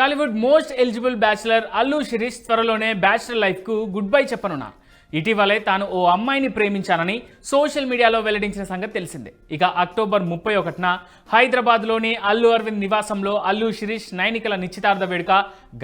Tollywood most eligible bachelor Allu Sirish త్వరలోనే bachelor లైఫ్కు goodbye చెప్పనున్నారు ఇటీవలే తాను ఓ అమ్మాయిని ప్రేమించానని సోషల్ మీడియాలో వెల్లడించిన సంగతి తెలిసిందే. ఇక అక్టోబర్ ముప్పై ఒకటిన హైదరాబాద్లోని అల్లు అరవింద్ నివాసంలో అల్లు శిరీష్ నైనికల నిశ్చితార్థ వేడుక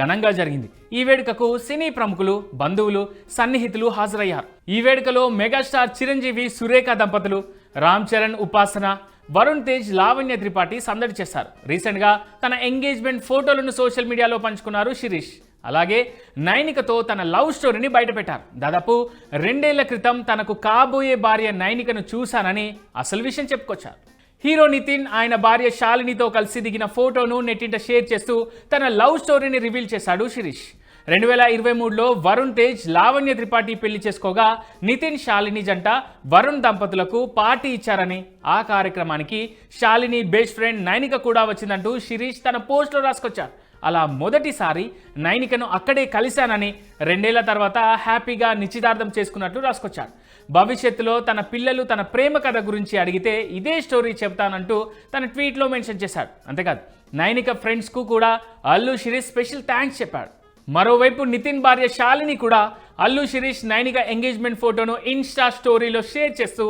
ఘనంగా జరిగింది. ఈ వేడుకకు సినీ ప్రముఖులు బంధువులు సన్నిహితులు హాజరయ్యారు. ఈ వేడుకలో మెగాస్టార్ చిరంజీవి సురేఖ దంపతులు రామ్ చరణ్ ఉపాసన వరుణ్ తేజ్ లావణ్య త్రిపాఠి సందడి చేశారు. రీసెంట్గా తన ఎంగేజ్మెంట్ ఫోటోలను సోషల్ మీడియాలో పంచుకున్నారు శిరీష్. అలాగే నైనికతో తన లవ్ స్టోరీని బయటపెట్టారు. దాదాపు రెండేళ్ళ క్రితం తనకు కాబోయే భార్య నైనికను చూశానని అసలు విషయం చెప్పుకొచ్చారు. హీరో నితిన్ ఆయన భార్య శాలినితో కలిసి దిగిన ఫోటోను నెట్టింట షేర్ చేస్తూ తన లవ్ స్టోరీని రివీల్ చేశాడు శిరీష్. రెండు వేల ఇరవై మూడులో వరుణ్ తేజ్ లావణ్య త్రిపాఠి పెళ్ళి చేసుకోగా నితిన్ శాలిని జంట వరుణ్ దంపతులకు పార్టీ ఇచ్చారని ఆ కార్యక్రమానికి శాలిని బెస్ట్ ఫ్రెండ్ నైనిక కూడా వచ్చిందంటూ శిరీష్ తన పోస్ట్లో రాసుకొచ్చారు. అలా మొదటిసారి నైనికను అక్కడే కలిశానని రెండేళ్ళ తర్వాత హ్యాపీగా నిశ్చితార్థం చేసుకున్నట్లు రాసుకొచ్చాడు భవిష్యత్తులో తన పిల్లలు తన ప్రేమ కథ గురించి అడిగితే ఇదే స్టోరీ చెప్తానంటూ తన ట్వీట్లో మెన్షన్ చేశాడు అంతేకాదు నైనిక ఫ్రెండ్స్కు కూడా అల్లు శిరీష్ స్పెషల్ థ్యాంక్స్ చెప్పాడు మరోవైపు నితిన్ భార్య శాలిని కూడా అల్లు శిరీష్ నైనిక ఎంగేజ్మెంట్ ఫోటోను ఇన్స్టా స్టోరీలో షేర్ చేస్తూ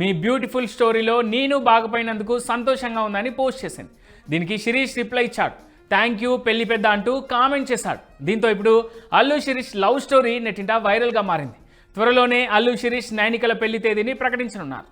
మీ బ్యూటిఫుల్ స్టోరీలో నేను బాగుపోయినందుకు సంతోషంగా ఉందని పోస్ట్ చేసింది. దీనికి శిరీష్ రిప్లై ఇచ్చాడు. థ్యాంక్ యూ పెళ్ళి పెద్ద అంటూ కామెంట్ చేశాడు. దీంతో ఇప్పుడు అల్లు శిరీష్ లవ్ స్టోరీ నెట్టింట వైరల్గా మారింది. త్వరలోనే అల్లు శిరీష్ నైనికల పెళ్ళి తేదీని ప్రకటించనున్నారు.